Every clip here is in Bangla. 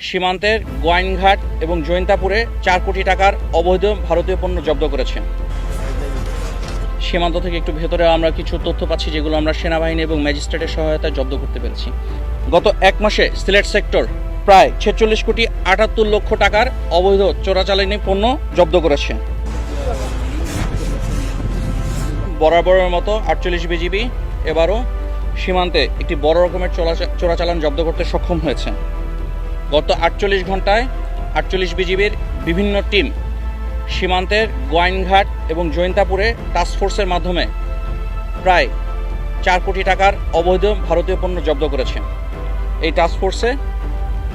সীমান্তের গোয়াইনঘাট এবং জৈন্তাপুরে চার কোটি টাকার অবৈধ ভারতীয় পণ্য জব্দ করেছেন। সীমান্ত থেকে একটু ভেতরে আমরা কিছু তথ্য পাচ্ছি যেগুলো আমরা সেনাবাহিনী এবং ম্যাজিস্ট্রেটের সহায়তায় জব্দ করতে পেরেছি। গত এক মাসে সিলেট সেক্টর প্রায় ছেচল্লিশ কোটি আটাত্তর লক্ষ টাকার অবৈধ চোরাচালানি পণ্য জব্দ করেছে। বরাবরের মতো আটচল্লিশ বিজিবি এবারও সীমান্তে একটি বড় রকমের চোরাচা- চোরাচালান জব্দ করতে সক্ষম হয়েছে। গত আটচল্লিশ ঘন্টায় আটচল্লিশ বিজিবির বিভিন্ন টিম সীমান্তের গোয়াইনঘাট এবং জৈন্তাপুরে টাস্কফোর্সের মাধ্যমে প্রায় চার কোটি টাকার অবৈধ ভারতীয় পণ্য জব্দ করেছে এই টাস্কফোর্সে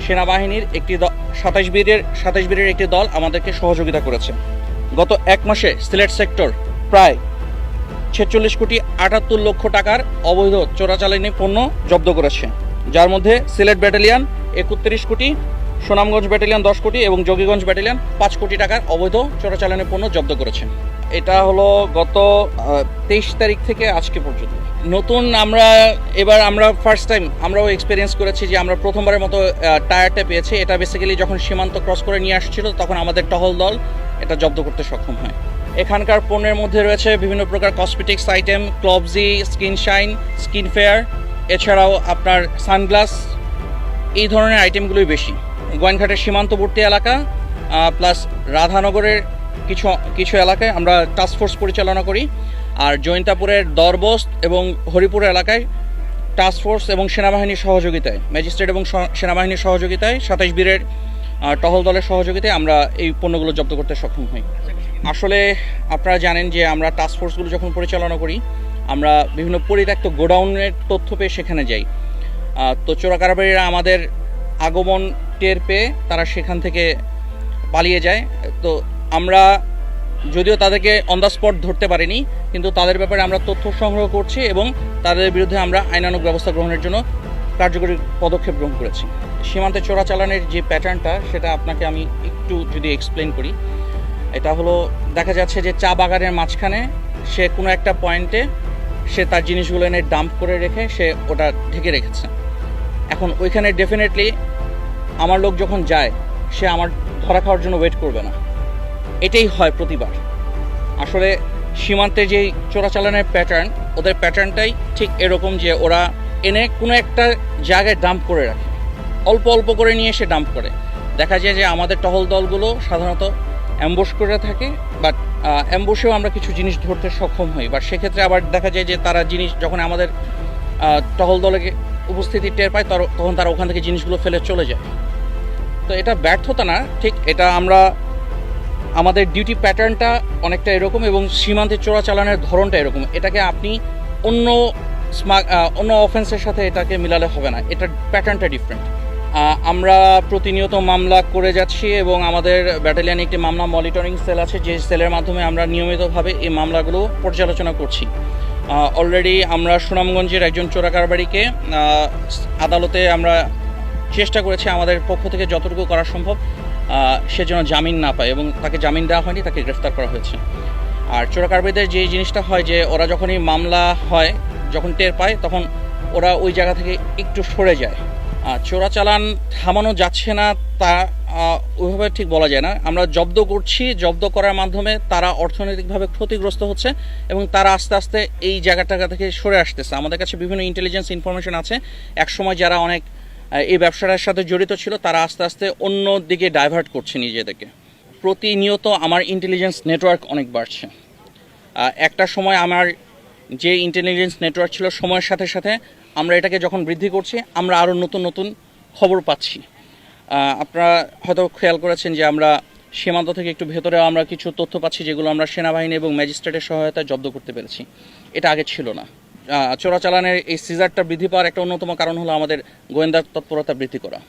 সেনাবাহিনীর একটি সাতাশ বীরের সাতাশ বীরের একটি দল আমাদেরকে সহযোগিতা করেছে। গত এক মাসে সিলেট সেক্টর প্রায় ছেচল্লিশ কোটি আটাত্তর লক্ষ টাকার অবৈধ চোরাচালানি পণ্য জব্দ করেছে। যার মধ্যে সিলেট ব্যাটালিয়ান একত্রিশ কোটি, সুনামগঞ্জ ব্যাটালিয়ান দশ কোটি এবং যোগীগঞ্জ ব্যাটালিয়ান পাঁচ কোটি টাকার অবৈধ চোরাচালানের পণ্য জব্দ করেছে এটা হলো গত তেইশ তারিখ থেকে আজকে পর্যন্ত। নতুন আমরা, এবার আমরা ফার্স্ট টাইম আমরাও এক্সপিরিয়েন্স করেছি যে আমরা প্রথমবারের মতো টায়ারটা পেয়েছি। এটা বেসিক্যালি যখন সীমান্ত ক্রস করে নিয়ে আসছিল, তখন আমাদের টহল দল এটা জব্দ করতে সক্ষম হয়। এখানকার পণ্যের মধ্যে রয়েছে বিভিন্ন প্রকার কসমেটিক্স আইটেম ক্লবজি স্কিন শাইন স্কিন ফেয়ার এছাড়াও আপনার সানগ্লাস, এই ধরনের আইটেমগুলোই বেশি। গোয়াইনঘাটের সীমান্তবর্তী এলাকা প্লাস রাধানগরের কিছু কিছু এলাকায় আমরা টাস্কফোর্স পরিচালনা করি। আর জৈন্তাপুরের দরবস্ত এবং হরিপুর এলাকায় টাস্কফোর্স এবং সেনাবাহিনীর সহযোগিতায় ম্যাজিস্ট্রেট এবং সেনাবাহিনীর সহযোগিতায় সাতাইশ বীরের টহল দলের সহযোগিতায় আমরা এই পণ্যগুলো জব্দ করতে সক্ষম হই। আসলে আপনারা জানেন যে আমরা টাস্কফোর্সগুলো যখন পরিচালনা করি আমরা বিভিন্ন পরিত্যক্ত গোডাউনের তথ্য পেয়ে সেখানে যাই। তো চোরাকারবারীরা আমাদের আগমন টের পেয়ে তারা সেখান থেকে পালিয়ে যায়। তো আমরা যদিও তাদেরকে অন দ্য স্পট ধরতে পারিনি, কিন্তু তাদের ব্যাপারে আমরা তথ্য সংগ্রহ করছি এবং তাদের বিরুদ্ধে আমরা আইনানুগ ব্যবস্থা গ্রহণের জন্য কার্যকরী পদক্ষেপ গ্রহণ করেছি। সীমান্তে চোরাচালানের যে প্যাটার্নটা, সেটা আপনাকে আমি একটু যদি এক্সপ্লেন করি। এটা হলো, দেখা যাচ্ছে যে চা বাগানের মাঝখানে সে কোনো একটা পয়েন্টে সে তার জিনিসগুলো এনে ডাম্প করে রেখে সে ওটা ঢেকে রেখেছে। এখন ওইখানে ডেফিনেটলি আমার লোক যখন যায়, সে আমার ধরা খাওয়ার জন্য ওয়েট করবে না। এটাই হয় প্রতিবার। আসলে সীমান্তে যেই চোরাচালানের প্যাটার্ন ওদের প্যাটার্নটাই ঠিক এরকম যে ওরা এনে কোনো একটা জায়গায় ডাম্প করে রাখে। অল্প অল্প করে নিয়ে এসে ডাম্প করে। দেখা যায় যে আমাদের টহল দলগুলো সাধারণত অ্যাম্বুশ করে থাকে বাট অ্যাম্বোসেও আমরা কিছু জিনিস ধরতে সক্ষম হই। বা সেক্ষেত্রে আবার দেখা যায় যে তারা জিনিস যখন আমাদের টহল দলে উপস্থিতি টের পায় তখন তারা ওখান থেকে জিনিসগুলো ফেলে চলে যায়। তো এটা ব্যর্থতা না, ঠিক এটা আমরা, আমাদের ডিউটি প্যাটার্নটা অনেকটা এরকম এবং সীমান্তে চোরাচালানের ধরনটা এরকম। এটাকে আপনি অন্য স্মা- অন্য অফেন্সের সাথে এটাকে মিলালে হবে না। এটার প্যাটার্নটা ডিফারেন্ট আমরা প্রতিনিয়ত মামলা করে যাচ্ছি এবং আমাদের ব্যাটালিয়ানে একটি মামলা মনিটরিং সেল আছে, যে সেলের মাধ্যমে আমরা নিয়মিতভাবে এই মামলাগুলো পর্যালোচনা করছি। অলরেডি আমরা সুনামগঞ্জের একজন চোরাকারবারিকে আদালতে আমরা চেষ্টা করেছি আমাদের পক্ষ থেকে যতটুকু করা সম্ভব সে যেন জামিন না পায় এবং তাকে জামিন দেওয়া হয়নি, তাকে গ্রেফতার করা হয়েছে। আর চোরাকারবারিদের যে জিনিসটা হয় যে, ওরা যখনই মামলা হয়, যখন টের পায়, তখন ওরা ওই জায়গা থেকে একটু সরে যায়। চোরাচালান থামানো যাচ্ছে না, তা ওইভাবে ঠিক বলা যায় না। আমরা জব্দ করছি, জব্দ করার মাধ্যমে তারা অর্থনৈতিকভাবে ক্ষতিগ্রস্ত হচ্ছে এবং তারা আস্তে আস্তে এই জায়গাটা থেকে সরে আসতেছে। আমাদের কাছে বিভিন্ন ইন্টেলিজেন্স ইনফরমেশন আছে। একসময় যারা অনেক এই ব্যবসাটার সাথে জড়িত ছিল, তারা আস্তে আস্তে অন্য দিকে ডাইভার্ট করছে নিজেদেরকে। প্রতিনিয়ত আমার ইন্টেলিজেন্স নেটওয়ার্ক অনেক বাড়ছে। একটা সময় আমার যে ইন্টেলিজেন্স নেটওয়ার্ক ছিল, সময়ের সাথে সাথে আমরা এটাকে যখন বৃদ্ধি করছি, আমরা আরও নতুন নতুন খবর পাচ্ছি। আপনারা হয়তো খেয়াল করেছেন যে আমরা সীমান্ত থেকে একটু ভেতরে আমরা কিছু তথ্য পাচ্ছি যেগুলো আমরা সেনাবাহিনী এবং ম্যাজিস্ট্রেটের সহায়তায় জব্দ করতে পেরেছি। এটা আগে ছিল না। চোরাচালানের এই সিজারটা বৃদ্ধি পাওয়ার একটা অন্যতম কারণ হলো আমাদের গোয়েন্দা তৎপরতা বৃদ্ধি করা।